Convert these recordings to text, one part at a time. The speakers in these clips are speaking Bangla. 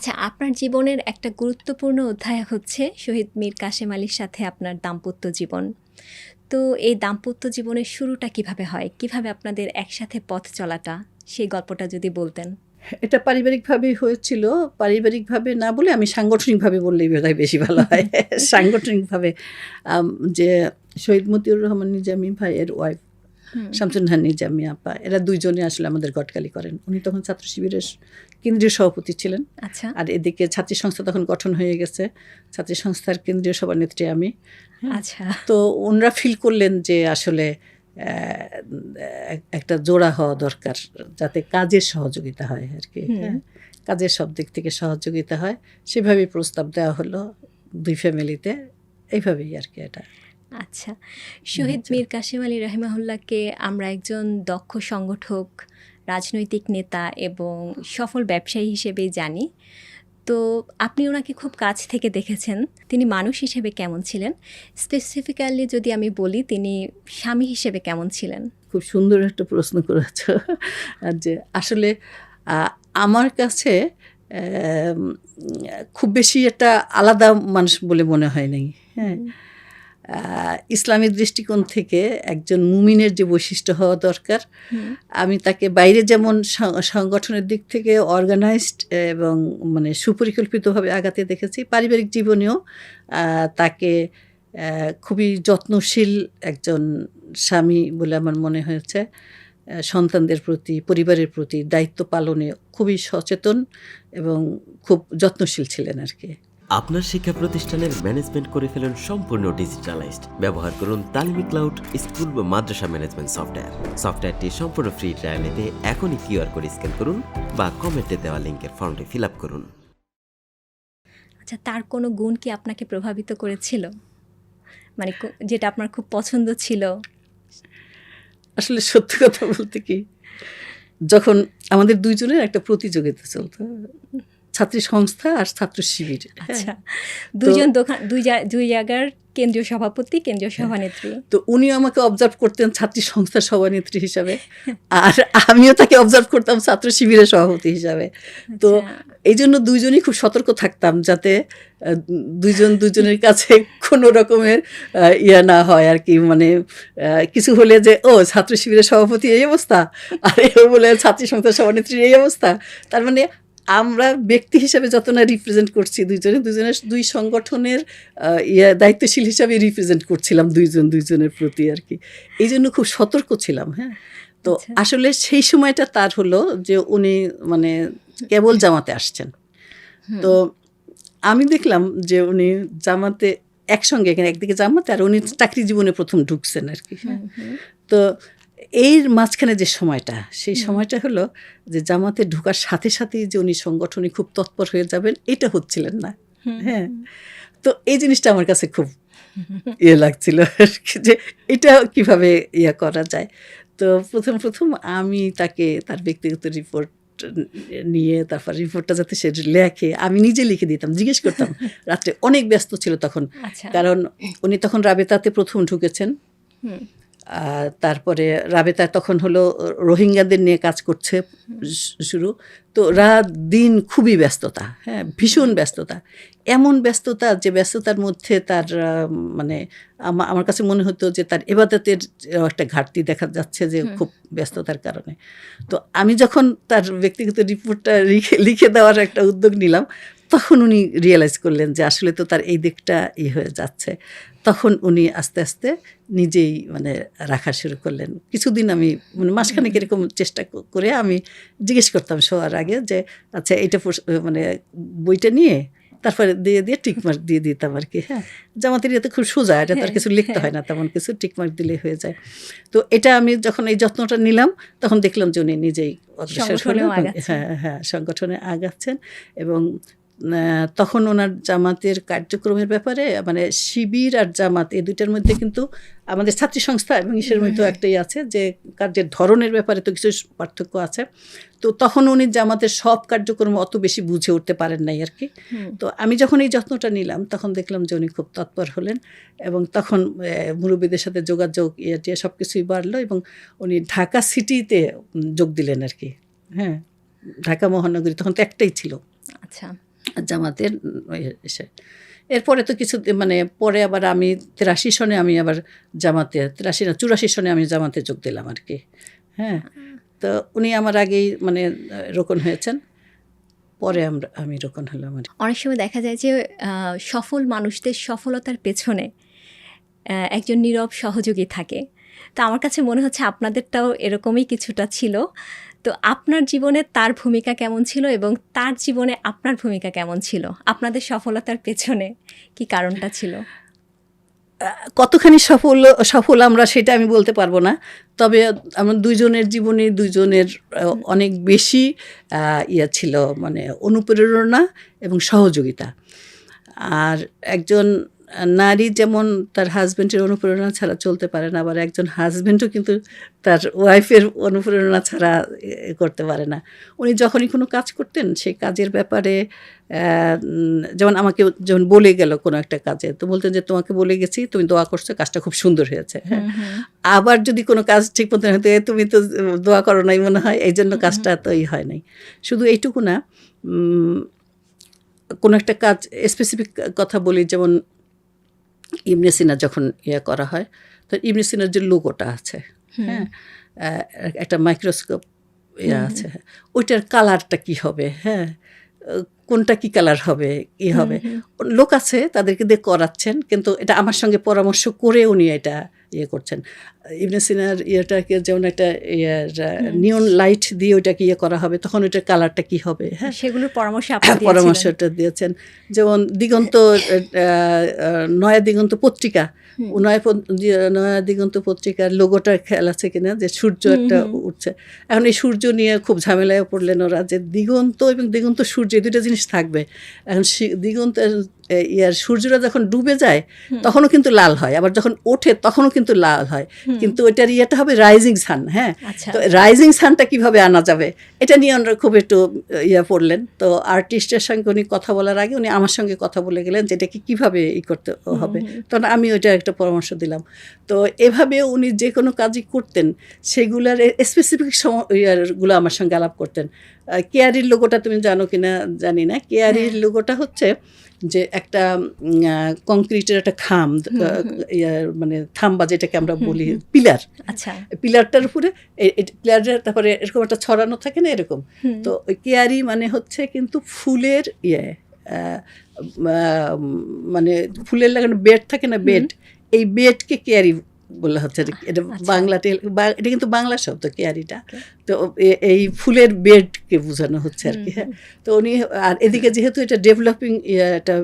আচ্ছা আপনার জীবনের একটা গুরুত্বপূর্ণ অধ্যায় হচ্ছে শহীদ মীর কাশেম আলীর সাথে আপনার দাম্পত্য জীবন। তো এই দাম্পত্য জীবনের শুরুটা কীভাবে হয়? কীভাবে আপনাদের একসাথে পথ চলাটা? সেই গল্পটা যদি বলতেন। এটা পারিবারিকভাবেই হয়েছিল। পারিবারিকভাবে না বলে আমি সাংগঠনিকভাবে বললেই বোধহয় বেশি ভালো হয়। সাংগঠনিকভাবে যে শহীদ মতিউর রহমান নিজামী ভাইয়ের ওয়াইফ শামসুন্নাহার নিজামী আপা এরা দুইজনে আসলে আমাদের গটকালি করেন। উনি তখন ছাত্র শিবিরের কেন্দ্রীয় সভাপতি ছিলেন। আচ্ছা। আর এদিকে ছাত্রী সংস্থা তখন গঠন হয়ে গেছে। ছাত্রী সংস্থার কেন্দ্রীয় সভানেত্রী আমি আচ্ছা। তো ওনারা ফিল করলেন যে আসলে একটা জোড়া হওয়া দরকার যাতে কাজের সহযোগিতা হয় আর কি হ্যাঁ। কাজের সব দিক থেকে সহযোগিতা হয়। সেভাবেই প্রস্তাব দেওয়া হলো দুই ফ্যামিলিতে এইভাবেই আর কি এটা। আচ্ছা। শহীদ আচ্ছা। মীর কাশেম আলী রাহিমাহুল্লাহকে আমরা একজন দক্ষ সংগঠক রাজনৈতিক নেতা এবং সফল ব্যবসায়ী হিসেবেই জানি। তো আপনি ওনাকে খুব কাছ থেকে দেখেছেন। তিনি মানুষ হিসেবে কেমন ছিলেন? স্পেসিফিক্যালি যদি আমি বলি তিনি স্বামী হিসেবে কেমন ছিলেন? খুব সুন্দর একটা প্রশ্ন করেছ। যে আসলে আমার কাছে খুব বেশি একটা আলাদা মানুষ বলে মনে হয় নাই। হ্যাঁ? ইসলামী দৃষ্টিকোণ থেকে একজন মুমিনের যে বৈশিষ্ট্য হওয়া দরকার। আমি তাকে বাইরে যেমন সংগঠনের দিক থেকে অর্গানাইজড এবং মানে সুপরিকল্পিতভাবে আগাতে দেখেছি পারিবারিক জীবনেও তাকে খুবই যত্নশীল একজন স্বামী বলে আমার মনে হয়েছে। সন্তানদের প্রতি পরিবারের প্রতি দায়িত্ব পালনে খুবই সচেতন এবং খুব যত্নশীল ছিলেন আর কি। আপনার শিক্ষা প্রতিষ্ঠানের ম্যানেজমেন্ট করে ফেলুন সম্পূর্ণ ডিজিটালাইজড ব্যবহার করুন তালিমি ক্লাউড স্কুল বা মাদ্রাসা ম্যানেজমেন্ট সফটওয়্যার সফটওয়্যারটি সম্পূর্ণ ফ্রি ট্রায়াল নিতে এখনই কিউআর কোড স্ক্যান করুন বা কমেন্টে দেওয়া লিঙ্কের ফর্মটি ফিল আপ করুন। আচ্ছা তার কোনো গুণ কি আপনাকে প্রভাবিত করেছিল? মানে যেটা আপনার খুব পছন্দ ছিল? আসলে সত্যি কথা বলতে কি যখন আমাদের দুইজনের একটা প্রতিযোগিতা চলতো ছাত্রী সংস্থা আর ছাত্র শিবির। হ্যাঁ। আচ্ছা। দুইজন দোকান দুই দুই জায়গার কেন্দ্রীয় সভাপতি কেন্দ্রীয় হ্যাঁ। সভানেত্রী। তো উনি আমাকে অবজার্ভ করতেন ছাত্রী সংস্থার সভানেত্রী হিসাবে। আর আমিও তাকে অবজার্ভ করতাম ছাত্র শিবিরের সভাপতি হিসাবে। তো আচ্ছা, এই জন্য দুইজনই খুব সতর্ক থাকতাম যাতে দুইজন দুজনের কাছে কোনো রকমের ইয়া না হয় আর কি। মানে কিছু হলে যে ও ছাত্র শিবিরের সভাপতি এই অবস্থা। আর এও বলে ছাত্রী সংস্থার সভানেত্রীর এই অবস্থা। তার মানে আমরা ব্যক্তি হিসাবে যত না রিপ্রেজেন্ট করছি দুইজনে দুজনের দুই সংগঠনের ইয়া দায়িত্বশীল হিসাবে রিপ্রেজেন্ট করছিলাম দুইজন দুইজনের প্রতি আর কি। এই জন্য খুব সতর্ক ছিলাম হ্যাঁ। তো আচ্ছা। আসলে সেই সময়টা তার হলো যে উনি মানে কেবল জামাতে আসছেন। তো আমি দেখলাম যে উনি জামাতে একসঙ্গে এখানে একদিকে জামাতে আর উনি চাকরি জীবনে প্রথম ঢুকছেন আর কি হ্যাঁ। তো এর মাঝখানে যে সময়টা সেই সময়টা হলো যে জামাতে ঢোকার সাথে সাথেই যে উনি সংগঠনে খুব তৎপর হয়ে যাবেন এটা হচ্ছিলেন না। হ্যাঁ। তো এই জিনিসটা আমার কাছে খুব ইয়ে লাগছিল আর কি যে এটা কীভাবে ইয়ে করা যায়। তো প্রথম প্রথম আমি তাকে তার ব্যক্তিগত রিপোর্ট নিয়ে তারপর রিপোর্টটা যাতে সে লেখে আমি নিজে লিখে দিতাম জিজ্ঞেস করতাম। রাত্রে অনেক ব্যস্ত ছিল তখন আচ্ছা। কারণ উনি তখন রাবেতাতে প্রথম ঢুকেছেন। তারপরে রাবেতা তখন হলো রোহিঙ্গাদের নিয়ে কাজ করছে শুরু। তো রাত দিন খুবই ব্যস্ততা হ্যাঁ ভীষণ ব্যস্ততা। এমন ব্যস্ততা যে ব্যস্ততার মধ্যে তার মানে আমার কাছে মনে হতো যে তার এবাদতের একটা ঘাটতি দেখা যাচ্ছে যে খুব ব্যস্ততার কারণে। তো আমি যখন তার ব্যক্তিগত রিপোর্টটা লিখে লিখে দেওয়ার একটা উদ্যোগ নিলাম তখন উনি রিয়েলাইজ করলেন যে আসলে তো তার এই দিকটা ই হয়ে যাচ্ছে। তখন উনি আস্তে আস্তে নিজেই মানে রাখা শুরু করলেন। কিছুদিন আমি মানে মাসখানেক এরকম চেষ্টা করে আমি জিজ্ঞেস করতাম শোয়ার আগে যে আচ্ছা এটা মানে বইটা নিয়ে তারপরে দিয়ে দিয়ে টিকমার্ক দিয়ে দিতাম আর কি হ্যাঁ জামাতের ইয়েতে খুব সোজা এটা তার কিছু লিখতে হয় না তেমন কিছু টিকমার্ক দিলে হয়ে যায়। তো এটা আমি যখন এই যত্নটা নিলাম তখন দেখলাম যে উনি নিজেই অগ্রসর হলেন। হ্যাঁ হ্যাঁ সংগঠনে আগাচ্ছেন এবং তখন ওনার জামাতের কার্যক্রমের ব্যাপারে মানে শিবির আর জামাত এই দুইটার মধ্যে কিন্তু আমাদের ছাত্রী সংস্থা এবং ইসের মধ্যেও একটাই আছে যে কার্যের ধরনের ব্যাপারে তো কিছু পার্থক্য আছে। তো তখন উনি জামাতের সব কার্যক্রম অত বেশি বুঝে উঠতে পারেন নাই আর কি। তো আমি যখন এই যত্নটা নিলাম তখন দেখলাম যে উনি খুব তৎপর হলেন এবং তখন মুরব্বীদের সাথে যোগাযোগ ইয়ে সব কিছুই বাড়লো এবং উনি ঢাকা সিটিতে যোগ দিলেন আর কি। হ্যাঁ ঢাকা মহানগরী তখন তো একটাই ছিল। আচ্ছা। জামাতের এসে। এরপরে তো কিছু মানে পরে আবার আমি তিরাশি সনে আমি আবার জামাতে, তিরাশি না, চুরাশি সনে আমি জামাতে যোগ দিলাম আর কি। হ্যাঁ তো উনি আমার আগেই মানে রোকন হয়েছেন। পরে আমরা, আমি রোকন হলাম আর অনেক সময় দেখা যায় যে সফল মানুষদের সফলতার পেছনে একজন নীরব সহযোগী থাকে। তো আমার কাছে মনে হচ্ছে আপনাদেরটাও এরকমই কিছুটা ছিল। তো আপনার জীবনে তার ভূমিকা কেমন ছিল এবং তার জীবনে আপনার ভূমিকা কেমন ছিল? আপনাদের সফলতার পেছনে কি কারণটা ছিল? কতখানি সফল সফল আমরা সেটা আমি বলতে পারব না। তবে আমার দুইজনের জীবনে দুইজনের আহ, অনেক বেশি ইয়া ছিল মানে অনুপ্রেরণা এবং সহযোগিতা। আর একজন নারী যেমন তার হাজব্যান্ডের অনুপ্রেরণা ছাড়া চলতে পারে না আবার একজন হাজব্যান্ডও কিন্তু তার ওয়াইফের অনুপ্রেরণা ছাড়া করতে পারে না। উনি যখনই কোনো কাজ করতেন সেই কাজের ব্যাপারে যেমন আমাকে যেমন বলে গেল কোনো একটা কাজে তো বলতেন যে তোমাকে বলে গেছি তুমি দোয়া করছ কাজটা খুব সুন্দর হয়েছে। হ্যাঁ। আবার যদি কোনো কাজ ঠিক মতো হতো "এ, তুমি তো দোয়া করো নাই মনে হয়। এই জন্য কাজটা তো ই হয় নাই। শুধু এইটুকু না কোনো একটা কাজ স্পেসিফিক কথা বলি যেমন ইবনে সিনা যখন ইয়ে করা হয় তো ইবনে সিনার যে লোগোটা আছে হ্যাঁ একটা মাইক্রোস্কোপ ইয়ে আছে ওইটার কালারটা কি হবে হ্যাঁ কোনটা কি কালার হবে কি হবে। লোক আছে তাদেরকে দিয়ে করাচ্ছেন কিন্তু এটা আমার সঙ্গে পরামর্শ করে উনি এটা ইয়ে করছেন। ইবনে সিনার ইয়েটাকে যেমন একটা ইয়ের নিয়ন লাইট দিয়ে ওইটাকে ইয়ে করা হবে তখন ওইটার কালারটা কি হবে হ্যাঁ। সেগুলোর পরামর্শ দিয়েছিলেন। পরামর্শটা দিয়েছেন। যেমন দিগন্ত নয়া দিগন্ত পত্রিকা নয়া নয়া দিগন্ত পত্রিকার লোগোটার খেয়াল আছে কিনা যে সূর্য একটা উঠছে। এখন এই সূর্য নিয়ে খুব ঝামেলায় পড়লেন ওরা যে দিগন্ত এবং দিগন্ত সূর্য এই দুটো জিনিস থাকবে। এখন দিগন্ত ইয়ার সূর্যটা যখন ডুবে যায় তখনও কিন্তু লাল হয়। আবার যখন ওঠে তখনও কিন্তু লাল হয়। কিন্তু ওইটার ইয়েটা হবে রাইজিং সান হ্যাঁ? আচ্ছা। তো রাইজিং সানটা কীভাবে আনা যাবে? এটা নিয়ে ওনারা খুব একটু ইয়ে পড়লেন। তো আর্টিস্টের সঙ্গে উনি কথা বলার আগে উনি আমার সঙ্গে কথা বলে গেলেন যে এটাকে কীভাবে ই করতে হবে। তখন আমি ওইটা একটা পরামর্শ দিলাম। তো এভাবে উনি যে কোনো কাজই করতেন সেগুলার স্পেসিফিক ইয়ারগুলো আমার সঙ্গে আলাপ করতেন। কেয়ারির লোগোটা তুমি জানো কিনা জানি না। কেয়ারির লোগোটা হচ্ছে যে একটা কংক্রিটের একটা খাম মানে থাম্বা যেটাকে আমরা বলি পিলার। আচ্ছা। পিলারটার উপরে পিলারের তারপরে এরকম একটা ছড়ানো থাকে না এরকম? তো ওই কেয়ারি মানে হচ্ছে কিন্তু ফুলের ইয়ে মানে ফুলের লাগানো বেড থাকে না বেড এই বেডকে কেয়ারি বলা হচ্ছে আর কি। এটা বাংলা বাংলাতে বা- এটা কিন্তু বাংলা শব্দ কেয়ারিটা। তো এই ফুলের বেডকে বোঝানো হচ্ছে আর কি হ্যাঁ। তো উনি আর এদিকে যেহেতু এটা ডেভেলপিং একটা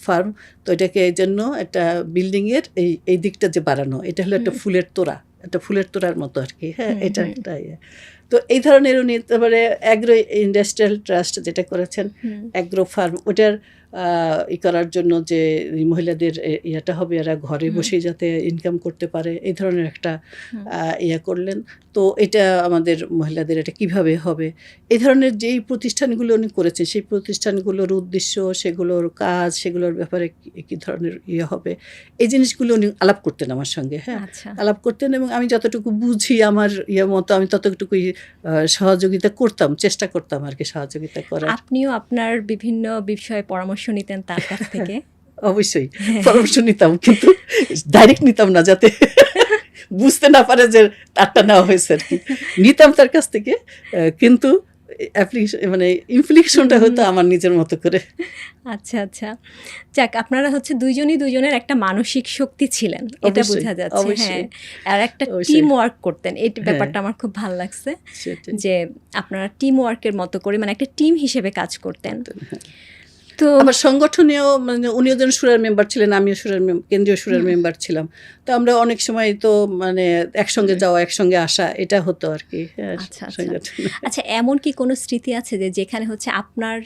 ফার্ম তো এটাকে এই জন্য একটা বিল্ডিংয়ের এই এই দিকটা যে বাড়ানো এটা হলো একটা ফুলের তোড়া একটা ফুলের তোড়ার মতো আর কি হ্যাঁ এটা একটা ইয়ে। তো এই ধরনের উনি তারপরে অ্যাগ্রো ইন্ডাস্ট্রিয়াল ট্রাস্ট যেটা করেছেন অ্যাগ্রো ফার্ম ওটার ই করার জন্য যে মহিলাদের ইয়েটা হবে এরা ঘরে। বসে যাতে ইনকাম করতে পারে এই ধরনের একটা ইয়া করলেন। তো এটা আমাদের মহিলাদের এটা কীভাবে হবে? এই ধরনের যেই প্রতিষ্ঠানগুলো উনি করেছেন সেই প্রতিষ্ঠানগুলোর উদ্দেশ্য সেগুলোর কাজ সেগুলোর ব্যাপারে কি- ধরনের ইয়ে হবে? এই জিনিসগুলো উনি আলাপ করতেন আমার সঙ্গে হ্যাঁ? আচ্ছা। আলাপ করতেন এবং আমি যতটুকু বুঝি আমার ইয়ে মতো আমি ততটুকুই সহযোগিতা করতাম চেষ্টা করতাম আর কি সহযোগিতা করার। আপনিও আপনার বিভিন্ন বিষয়ে পরামর্শ নিতেন তার কাছ থেকে? অবশ্যই পরামর্শ নিতাম কিন্তু ডাইরেক্ট নিতাম না যাতে বুঝতে না পারে যে তারটা নেওয়া হয়েছে আর কি। নিতাম তার কাছ থেকে কিন্তু মানে ইনফ্লিকশনটা হতো আমার নিজের মতো করে। আচ্ছা আচ্ছা। যাক আপনারা হচ্ছে দুইজনই দুইজনের একটা মানসিক শক্তি ছিলেন এটা বোঝা যাচ্ছে। হ্যাঁ আর একটা টিম ওয়ার্ক করতেন এই হ্যাঁ। ব্যাপারটা আমার খুব ভালো লাগছে যে আপনারা টিম ওয়ার্কের মতো করে মানে একটা টিম হিসেবে কাজ করতেন। তো আমার সংগঠনেও মানে উনিও যেন সুরের মেম্বার ছিলেন আমিও সুরের কেন্দ্রীয় সুরের মেম্বার ছিলাম। তো আমরা অনেক সময় তো মানে একসঙ্গে যাওয়া একসঙ্গে আসা এটা হতো আর কি হ্যাঁ, আচ্ছা, আচ্ছা। আচ্ছা এমন কি কোনো স্মৃতি আছে যে যেখানে হচ্ছে আপনার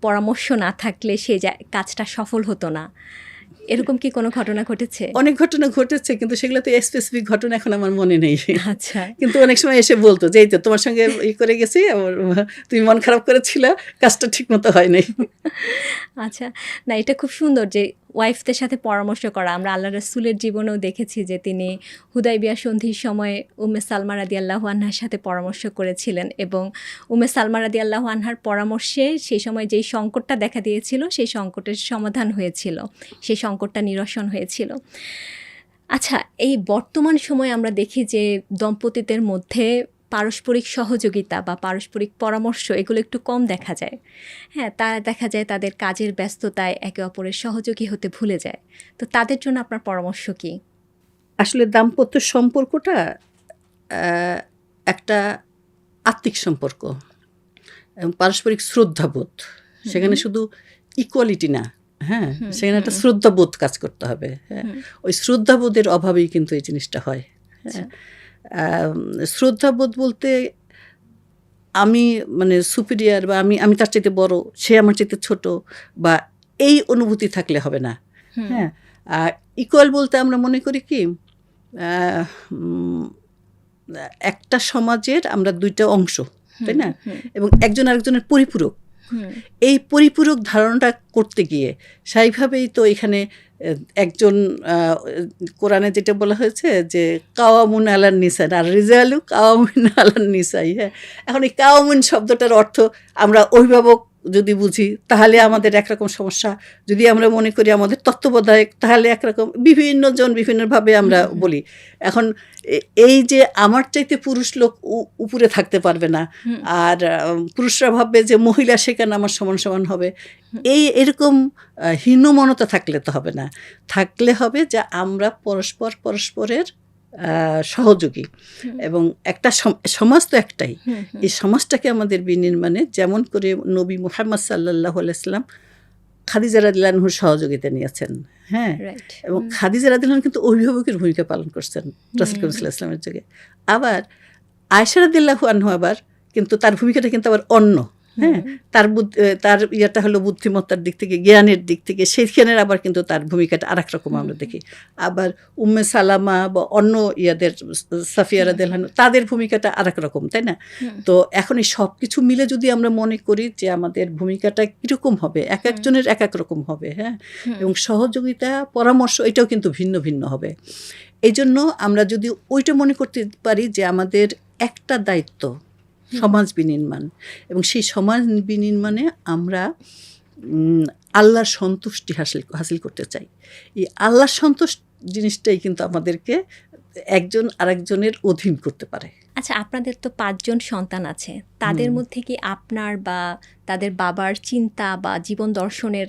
পরামর্শ না থাকলে সে কাজটা সফল হতো না? এরকম কি কোনো ঘটনা ঘটেছে? অনেক ঘটনা ঘটেছে কিন্তু সেগুলো তো স্পেসিফিক ঘটনা এখন আমার মনে নেই। আচ্ছা। কিন্তু অনেক সময় এসে বলতো যে এই তো তোমার সঙ্গে ই করে গেছি আমার তুমি মন খারাপ করেছিল কাজটা ঠিক মতো হয় নাই আচ্ছা। না এটা খুব সুন্দর যে ওয়াইফদের সাথে পরামর্শ করা। আমরা আল্লাহ রাসুলের জীবনেও দেখেছি যে তিনি হুদাইবিয়া সন্ধির সময় উমে সালমা রাদি আল্লাহ আনহার সাথে পরামর্শ করেছিলেন এবং উমে সালমা রাদি আল্লাহ আনহার পরামর্শে সেই সময় যেই সংকটটা দেখা দিয়েছিল, সেই সংকটের সমাধান হয়েছিল, সেই সংকটটা নিরসন হয়েছিল। আচ্ছা এই বর্তমান সময়ে আমরা দেখি যে দম্পতিদের মধ্যে পারস্পরিক সহযোগিতা বা পারস্পরিক পরামর্শ এগুলো একটু কম দেখা যায়। হ্যাঁ তারা দেখা যায় তাদের কাজের ব্যস্ততায় একে অপরের সহযোগী হতে ভুলে যায়। তো তাদের জন্য আপনার পরামর্শ কি? আসলে দাম্পত্য সম্পর্কটা একটা আত্মিক সম্পর্ক এবং পারস্পরিক শ্রদ্ধাবোধ। সেখানে শুধু ইকুয়ালিটি না হ্যাঁ? সেখানে একটা শ্রদ্ধাবোধ কাজ করতে হবে হ্যাঁ? ওই শ্রদ্ধাবোধের অভাবেই কিন্তু এই জিনিসটা হয়? আচ্ছা। শ্রদ্ধাবোধ বলতে আমি মানে সুপিরিয়ার বা আমি আমি তার চাইতে বড় সে আমার চাইতে ছোট বা এই অনুভূতি থাকলে হবে না। হ্যাঁ আর ইকুয়াল বলতে আমরা মনে করি কি একটা সমাজের আমরা দুইটা অংশ তাই না? এবং একজন আরেকজনের পরিপূরক। এই পরিপূরক ধারণাটা করতে গিয়ে স্বাভাবিকভাবেই তো এখানে একজন কোরআনে যেটা বলা হয়েছে যে কাওয়ামুন আলার নিসান আর রিজালু কাওয়ামুন আলার নিসাই হ্যাঁ। এখন এই কাওয়ামুন শব্দটার অর্থ আমরা অভিভাবক যদি বুঝি তাহলে আমাদের একরকম সমস্যা। যদি আমরা মনে করি আমাদের তত্ত্বাবধায়ক তাহলে একরকম বিভিন্ন জন বিভিন্নভাবে আমরা। বলি। এখন এই যে আমার চাইতে পুরুষ লোক উপরে থাকতে পারবে না আর পুরুষরা ভাববে যে মহিলা সেখানে আমার সমান সমান হবে। এই এরকম হীনমনতা থাকলে তো হবে না। থাকলে হবে যে আমরা পরস্পর পরস্পরের সহযোগী। এবং একটা সম- সমাজ তো একটাই। এই সমাজটাকে আমাদের বিনির্মাণে যেমন করে নবী মুহাম্মদ সাল্লাহ আলাইসাল্লাম খাদিজা রাদিল্লাহুর সহযোগিতা নিয়েছেন হ্যাঁ? এবং খাদিজা রাদিল্লাহন কিন্তু অভিভাবকের ভূমিকা পালন করছেন রাসুল করিম সাল্লাহ ইসলামের যুগে। আবার আয়সা রাদিল্লাহু আনহু আবার কিন্তু তার ভূমিকাটা কিন্তু আবার অন্য। হ্যাঁ তার বুদ্ধ- তার ইয়েটা হলো বুদ্ধিমত্তার দিক থেকে জ্ঞানের দিক থেকে সেইখানের আবার কিন্তু তার ভূমিকাটা আর রকম আমরা দেখি। আবার উম্মে সালামা বা অন্য ইয়াদের সাফিয়ারা রাদিল্লাহন তাদের ভূমিকাটা আর রকম তাই না? তো এখন এই সব কিছু মিলে যদি আমরা মনে করি যে আমাদের ভূমিকাটা কীরকম হবে এক একজনের এক এক রকম হবে হ্যাঁ? এবং সহযোগিতা পরামর্শ এটাও কিন্তু ভিন্ন ভিন্ন হবে। এই জন্য আমরা যদি ওইটা মনে করতে পারি যে আমাদের একটা দায়িত্ব সমাজ বিনির্মাণ। এবং সেই সমাজ বিনির্মাণে আমরা আল্লাহর সন্তুষ্টি হাসিল হাসিল করতে চাই। এই আল্লাহর সন্তুষ্ট জিনিসটাই কিন্তু আমাদেরকে একজন আরেকজনের অধীন করতে পারে। আচ্ছা আপনাদের তো পাঁচজন সন্তান আছে। তাদের মধ্যে কি আপনার বা তাদের বাবার চিন্তা বা জীবন দর্শনের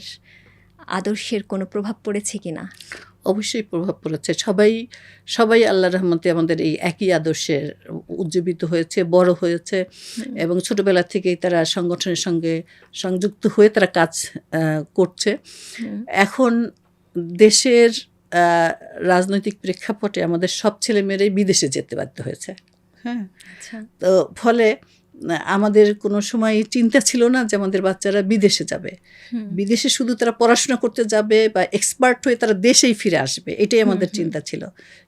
আদর্শের কোনো প্রভাব পড়েছে কি না অবশ্যই প্রভাব পড়েছে। সবাই সবাই আল্লাহ রহমতে আমাদের এই একই আদর্শের উজ্জীবিত হয়েছে বড় হয়েছে এবং ছোটবেলা থেকেই তারা সংগঠনের সঙ্গে সংযুক্ত হয়ে তারা কাজ করছে। এখন দেশের রাজনৈতিক প্রেক্ষাপটে আমাদের সব ছেলেমেয়েরাই বিদেশে যেতে বাধ্য হয়েছে। হ্যাঁ আচ্ছা। তো ফলে আমাদের কোনো সময় চিন্তা ছিল না যে আমাদের বাচ্চারা বিদেশে যাবে। বিদেশে শুধু তারা পড়াশোনা করতে যাবে বা এক্সপার্ট হয়ে তারা দেশেই ফিরে আসবে এটাই আমাদের। চিন্তা ছিল।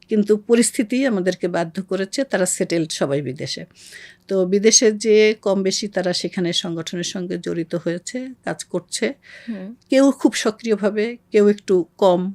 কিন্তু পরিস্থিতি আমাদেরকে বাধ্য করেছে তারা সেটেলড সবাই বিদেশে। তো বিদেশে যে কম বেশি তারা সেখানে সংগঠনের সঙ্গে জড়িত হয়েছে কাজ করছে। কেউ খুব সক্রিয়ভাবে কেউ একটু কম।